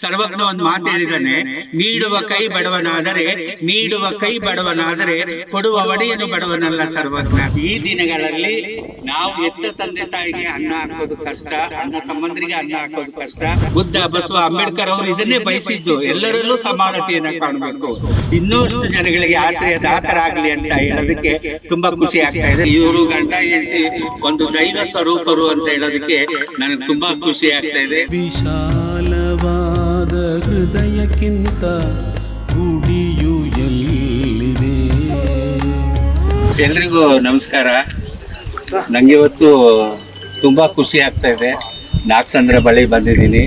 ಸರ್ವಜ್ಞ ಒಂದು ಮಾತು ಹೇಳಿದಾನೆ ನೀಡುವ ಕೈ ಬಡವನಾದರೆ, ನೀಡುವ ಕೈ ಬಡವನಾದರೆ, ಕೊಡುವ ಒಡೆಯನು ಬಡವನಲ್ಲ ಸರ್ವಜ್ಞ. ಈ ದಿನಗಳಲ್ಲಿ ನಾವು ಎತ್ತ ತಂದೆ ತಾಯಿಗೆ ಅನ್ನ ಹಾಕೋದು ಕಷ್ಟ ಅನ್ನ ತಮ್ಮಂದ್ರಿಗೆ ಅನ್ನ ಹಾಕೋದು ಕಷ್ಟ. ಬುದ್ಧ ಬಸವ ಅಂಬೇಡ್ಕರ್ ಅವರು ಇದನ್ನೇ ಬಯಸಿದ್ದು, ಎಲ್ಲರಲ್ಲೂ ಸಮಾನತೆಯನ್ನು ಕಾಣಬೇಕು. ಇನ್ನಷ್ಟು ಜನಗಳಿಗೆ ಆಶ್ರಯ ದಾತರಾಗ್ಲಿ ಅಂತ ಹೇಳೋದಕ್ಕೆ ತುಂಬಾ ಖುಷಿ ಆಗ್ತಾ ಇದೆ. ಇವರು ಗಂಡ ಹೆಂಡತಿ, ಒಂದು ದೈವ ಸ್ವರೂಪರು ಅಂತ ಹೇಳೋದಕ್ಕೆ ನನಗೆ ತುಂಬಾ ಖುಷಿ ಆಗ್ತಾ ಇದೆ. ವಿಶಾಲವಾದ ಹೃದಯಕ್ಕಿಂತ ಗುಡಿಯು ಎಲ್ಲಿದೆ? ಎಲ್ರಿಗೂ ನಮಸ್ಕಾರ. ನಂಗೆ ಇವತ್ತು ತುಂಬ ಖುಷಿ ಆಗ್ತಾ ಇದೆ. ನಾಗಸಂದ್ರ ಬಳಿ ಬಂದಿದ್ದೀನಿ.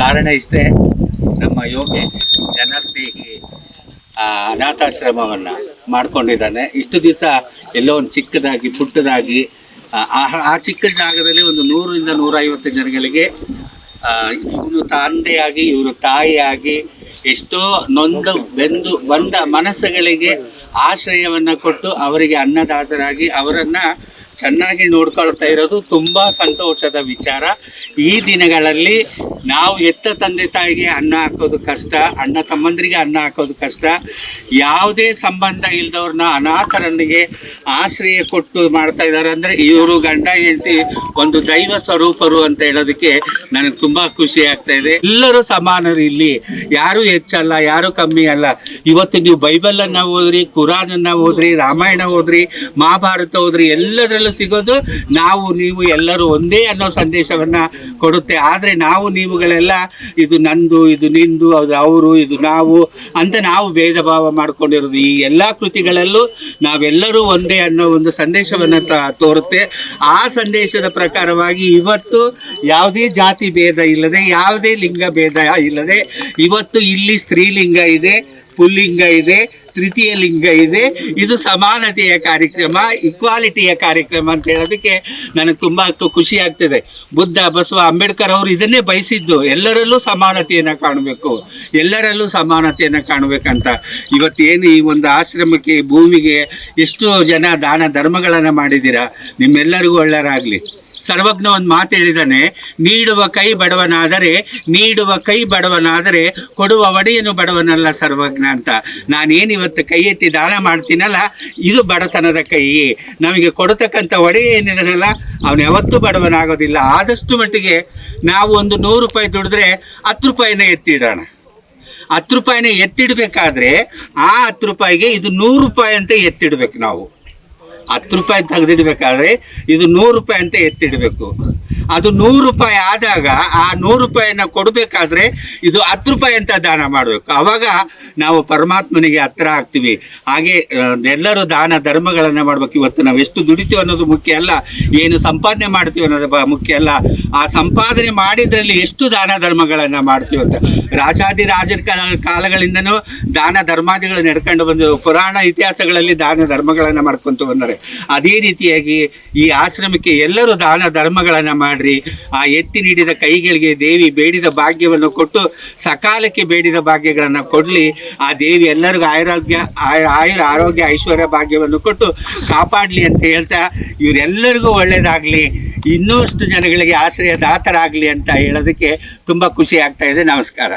ಕಾರಣ ಇಷ್ಟೇ, ನಮ್ಮ ಯೋಗೇಶ್ ಜನಸ್ನೇಹಿ ಅನಾಥಾಶ್ರಮವನ್ನು ಮಾಡ್ಕೊಂಡಿದ್ದಾನೆ. ಇಷ್ಟು ದಿವಸ ಎಲ್ಲೋ ಒಂದು ಚಿಕ್ಕದಾಗಿ, ಪುಟ್ಟದಾಗಿ ಆ ಚಿಕ್ಕ ಜಾಗದಲ್ಲಿ ಒಂದು ನೂರರಿಂದ ನೂರೈವತ್ತು ಜನಗಳಿಗೆ ಇವನು ತಂದೆಯಾಗಿ ಇವರು ತಾಯಿಯಾಗಿ ಎಷ್ಟೋ ನೊಂದು ಬೆಂದು ಬಂದ ಮನಸ್ಸುಗಳಿಗೆ ಆಶ್ರಯವನ್ನು ಕೊಟ್ಟು ಅವರಿಗೆ ಅನ್ನದಾತರಾಗಿ ಅವರನ್ನು ಚೆನ್ನಾಗಿ ನೋಡ್ಕೊಳ್ತಾ ಇರೋದು ತುಂಬ ಸಂತೋಷದ ವಿಚಾರ. ಈ ದಿನಗಳಲ್ಲಿ ನಾವು ಎತ್ತ ತಂದೆ ತಾಯಿಗೆ ಅನ್ನ ಹಾಕೋದು ಕಷ್ಟ, ಅಣ್ಣ ತಮ್ಮಂದರಿಗೆ ಅನ್ನ ಹಾಕೋದು ಕಷ್ಟ. ಯಾವುದೇ ಸಂಬಂಧ ಇಲ್ಲದವ್ರನ್ನ ಅನಾಥರನಿಗೆ ಆಶ್ರಯ ಕೊಟ್ಟು ಮಾಡ್ತಾ ಇದ್ದಾರೆ. ಅಂದರೆ ಇವರು ಗಂಡ, ಹೆಂಡತಿ ಒಂದು ದೈವ ಸ್ವರೂಪರು ಅಂತ ಹೇಳೋದಕ್ಕೆ ನನಗೆ ತುಂಬ ಖುಷಿ ಆಗ್ತಾ ಇದೆ. ಎಲ್ಲರೂ ಸಮಾನರು ಇಲ್ಲಿ. ಯಾರು ಹೆಚ್ಚಲ್ಲ, ಯಾರು ಕಮ್ಮಿ ಅಲ್ಲ. ಇವತ್ತು ನೀವು ಬೈಬಲನ್ನು ಓದ್ರಿ, ಕುರಾನನ್ನು ಓದ್ರಿ, ರಾಮಾಯಣ ಓದ್ರಿ, ಮಹಾಭಾರತ ಓದ್ರಿ, ಎಲ್ಲದರಲ್ಲೂ ಸಿಗೋದು ನಾವು ನೀವು ಎಲ್ಲರೂ ಒಂದೇ ಅನ್ನೋ ಸಂದೇಶವನ್ನು ಕೊಡುತ್ತೆ. ಆದರೆ ನಾವು ನೀವುಗಳೆಲ್ಲ ಇದು ನಂದು, ಇದು ನಿಂದು, ಅದು ಅವರು, ಇದು ನಾವು ಅಂತ ನಾವು ಭೇದ ಭಾವ ಮಾಡಿಕೊಂಡಿರೋದು. ಈ ಎಲ್ಲ ಕೃತಿಗಳಲ್ಲೂ ನಾವೆಲ್ಲರೂ ಒಂದೇ ಅನ್ನೋ ಒಂದು ಸಂದೇಶವನ್ನು ತೋರುತ್ತೆ. ಆ ಸಂದೇಶದ ಪ್ರಕಾರವಾಗಿ ಇವತ್ತು ಯಾವುದೇ ಜಾತಿ ಭೇದ ಇಲ್ಲದೆ, ಯಾವುದೇ ಲಿಂಗ ಭೇದ ಇಲ್ಲದೆ, ಇವತ್ತು ಇಲ್ಲಿ ಸ್ತ್ರೀಲಿಂಗ ಇದೆ. ಪುಲ್ಲಿಂಗ ಇದೆ, ತೃತೀಯ ಲಿಂಗ ಇದೆ. ಇದು ಸಮಾನತೆಯ ಕಾರ್ಯಕ್ರಮ ಇಕ್ವಾಲಿಟಿಯ ಕಾರ್ಯಕ್ರಮ ಅಂತ ಹೇಳೋದಕ್ಕೆ ನನಗೆ ತುಂಬ ಖುಷಿ ಆಗ್ತದೆ. ಬುದ್ಧ ಬಸವ ಅಂಬೇಡ್ಕರ್ ಅವರು ಇದನ್ನೇ ಬಯಸಿದ್ದು, ಎಲ್ಲರಲ್ಲೂ ಸಮಾನತೆಯನ್ನು ಕಾಣಬೇಕು, ಎಲ್ಲರಲ್ಲೂ ಸಮಾನತೆಯನ್ನು ಕಾಣಬೇಕಂತ. ಇವತ್ತೇನು ಈ ಒಂದು ಆಶ್ರಮಕ್ಕೆ ಭೂಮಿಗೆ ಎಷ್ಟು ಜನ ದಾನ ಧರ್ಮಗಳನ್ನು ಮಾಡಿದ್ದೀರಾ? ನಿಮ್ಮೆಲ್ಲರಿಗೂ ಒಳ್ಳೆಯರಾಗಲಿ ಸರ್ವಜ್ಞ ಒಂದು ಮಾತು ಹೇಳಿದಾನೆ, ನೀಡುವ ಕೈ ಬಡವನಾದರೆ, ನೀಡುವ ಕೈ ಬಡವನಾದರೆ ಕೊಡುವ ಒಡೆಯನು ಬಡವನಲ್ಲ ಸರ್ವಜ್ಞ ಅಂತ. ನಾನೇನು ಇವತ್ತು ಕೈ ಎತ್ತಿ ದಾನ ಮಾಡ್ತೀನಲ್ಲ, ಇದು ಬಡತನದ ಕೈ ನಮಗೆ ಕೊಡತಕ್ಕಂಥ ಒಡೆಯ ಏನಿದಾನಲ್ಲ, ಅವನು ಯಾವತ್ತೂ ಬಡವನಾಗೋದಿಲ್ಲ. ಆದಷ್ಟು ಮಟ್ಟಿಗೆ ನಾವು ಒಂದು ನೂರು ರೂಪಾಯಿ ದುಡಿದ್ರೆ ಹತ್ತು ರೂಪಾಯಿನ ಎತ್ತಿಡೋಣ. ಹತ್ತು ರೂಪಾಯಿನ ಎತ್ತಿಡಬೇಕಾದ್ರೆ ಆ ಹತ್ತು ರೂಪಾಯಿಗೆ ಇದು ನೂರು ರೂಪಾಯಿ ಅಂತ ಎತ್ತಿಡ್ಬೇಕು ನಾವು. ಹತ್ತು ರೂಪಾಯಿ ತೆಗೆದಿಡ್ಬೇಕಾದ್ರೆ ಇದು ನೂರು ರೂಪಾಯಿ ಅಂತ ಎತ್ತಿಡಬೇಕು. ಅದು ನೂರು ರೂಪಾಯಿ ಆದಾಗ ಆ ನೂರು ರೂಪಾಯಿಯನ್ನು ಕೊಡಬೇಕಾದ್ರೆ ಇದು ಹತ್ತು ರೂಪಾಯಿ ಅಂತ ದಾನ ಮಾಡಬೇಕು. ಆವಾಗ ನಾವು ಪರಮಾತ್ಮನಿಗೆ ಹತ್ರ ಆಗ್ತೀವಿ. ಹಾಗೆ ಎಲ್ಲರೂ ದಾನ ಧರ್ಮಗಳನ್ನು ಮಾಡ್ಬೇಕು. ಇವತ್ತು ನಾವು ಎಷ್ಟು ದುಡಿತೀವಿ ಅನ್ನೋದು ಮುಖ್ಯ ಅಲ್ಲ. ಏನು ಸಂಪಾದನೆ ಮಾಡ್ತೀವಿ ಅನ್ನೋದು ಮುಖ್ಯ ಅಲ್ಲ. ಆ ಸಂಪಾದನೆ ಮಾಡಿದ್ರಲ್ಲಿ ಎಷ್ಟು ದಾನ ಧರ್ಮಗಳನ್ನು ಮಾಡ್ತೀವಿ ಅಂತ. ರಾಜಾದಿ ರಾಜರ ಕಾಲ- ಕಾಲಗಳಿಂದನೂ ದಾನ ಧರ್ಮಾದಿಗಳು ನಡ್ಕೊಂಡು ಬಂದು ಪುರಾಣ ಇತಿಹಾಸಗಳಲ್ಲಿ ದಾನ ಧರ್ಮಗಳನ್ನು ಮಾಡ್ಕೊಂತ ಬಂದರೆ, ಅದೇ ರೀತಿಯಾಗಿ ಈ ಆಶ್ರಮಕ್ಕೆ ಎಲ್ಲರೂ ದಾನ ಧರ್ಮಗಳನ್ನು ಮಾಡ್ರಿ. ಆ ಎತ್ತಿ ನೀಡಿದ ಕೈಗಳಿಗೆ ದೇವಿ ಬೇಡಿದ ಭಾಗ್ಯವನ್ನು ಕೊಟ್ಟು ಸಕಾಲಕ್ಕೆ ಬೇಡಿದ ಭಾಗ್ಯಗಳನ್ನು ಕೊಡಲಿ. ಆ ದೇವಿ ಎಲ್ಲರಿಗೂ ಆರೋಗ್ಯ, ಆಯು, ಆಯುರ ಆರೋಗ್ಯ, ಐಶ್ವರ್ಯ ಭಾಗ್ಯವನ್ನು ಕೊಟ್ಟು ಕಾಪಾಡಲಿ ಅಂತ ಹೇಳ್ತಾ ಇವರೆಲ್ಲರಿಗೂ ಒಳ್ಳೆಯದಾಗಲಿ ಇನ್ನಷ್ಟು ಜನಗಳಿಗೆ ಆಶ್ರಯದಾತರಾಗಲಿ ಅಂತ ಹೇಳೋದಕ್ಕೆ ತುಂಬ ಖುಷಿ ಆಗ್ತಾ ಇದೆ. ನಮಸ್ಕಾರ.